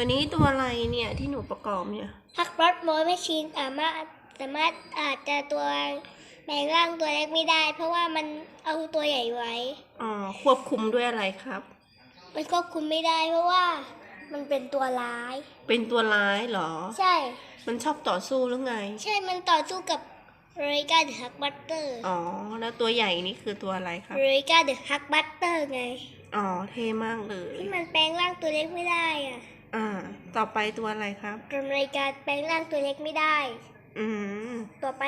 ตัวนี้ตัวอะไรเนี่ยที่หนูประกอบเนี่ยฮักรถโมไม่ชินสามารถสามารถอาจจะตัวแปลงร่างตัวเล็กไม่ได้ เพราะว่ามันเอาตัวใหญ่ไว้อ๋อควบคุมด้วยอะไรครับ มันควบคุมไม่ได้เพราะว่ามันเป็นตัวร้าย เป็นตัวร้ายเหรอ ใช่ มันชอบต่อสู้หรือไง ใช่มันต่อสู้กับเรกาเดอะฮักบัตเตอร์อ๋อแล้วตัวใหญ่นี่คือตัวอะไรครับเรกาเดอะฮักบัตเตอร์ไงอ๋อเท่มากเลยที่มันแปลงร่างตัวเล็กไม่ได้อะอ่า ต่อไปตัวอะไรครับจนรายการแปลงร่างตัวเล็กไม่ได้ อืม ต่อไป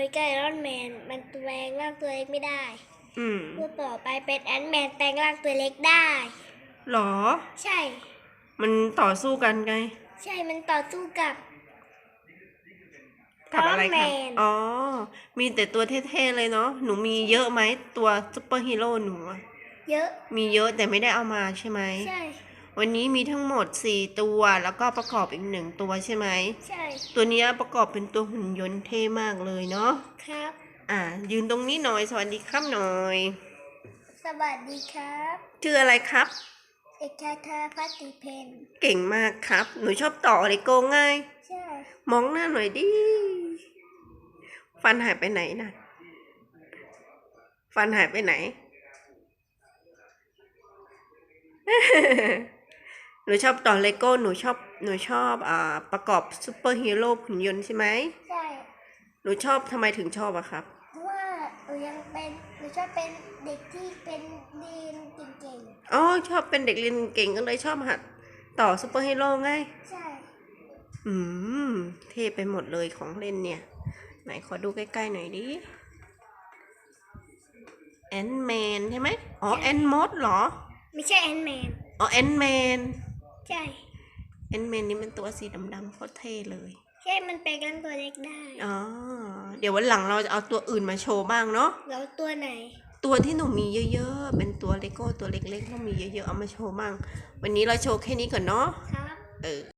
รายการไอรอนแมนมันแปลงร่างตัวเล็กไม่ได้อืมตัวต่อไปเป็นแอนแมนแปลงร่างตัวเล็กได้ หรอ ใช่ มันต่อสู้กันไง ใช่ มันต่อสู้กับกับอะไร Iron คะ Man อ๋อ มีแต่ตัวเท่ๆเลยเนาะ หนูมีเยอะไหมตัวซุปเปอร์ฮีโร่หนูอะเยอะ มีเยอะแต่ไม่ได้เอามาใช่ไหม ใช่ วันนี้มีทั้งหมด 4 ตัว แล้วก็ประกอบอีกหนึ่งตัวใช่ไหม ใช่ ตัวเนี้ยประกอบเป็นตัวหุ่นยนต์เท่มากเลยเนาะ ครับ อ่า ยืนตรงนี้หน่อย สวัสดีครับหน่อย สวัสดีครับชื่ออะไรครับ เอกชาธาพัตติเพนเก่งมากครับ หนูชอบต่อเลโก้ง่าย ใช่ มองหน้าหน่อยดิ ฟันหายไปไหนนะฟันหายไปไหน หนูชอบต่อเลโก้หนูชอบหนูชอบอ่าประกอบซูเปอร์ฮีโร่หุ่นยนต์ใช่ไหมใช่หนูชอบทำไมถึงชอบอะครับ เพราะว่าหนูยังเป็นหนูชอบเป็นเด็กที่เป็นเรียนเก่งอ๋อชอบเป็นเด็กเรียนเก่งก็เลยชอบหัดต่อซูเปอร์ฮีโร่ไง ๆใช่ อืม เท่ไปหมดเลยของเล่นเนี่ย ไหนขอดูใกล้ๆหน่อยดิ แอนแมนใช่ไหมอ๋อ แอนมดเหรอ ไม่ใช่แอนแมน อ๋อ แอนแมน ใช่แอนแมนนี่มันตัวสีดำๆโคตรเท่เลย ใช่ มันแปลงร่างตัวเล็กได้อ๋อ เดี๋ยววันหลังเราจะเอาตัวอื่นมาโชว์บ้างเนาะ แล้วตัวไหน ตัวที่หนูมีเยอะๆ เป็นตัวเลโก้ตัวเล็กๆต้องมีเยอะๆ เอามาโชว์บ้าง วันนี้เราโชว์แค่นี้ก่อนเนาะ ครับ เออ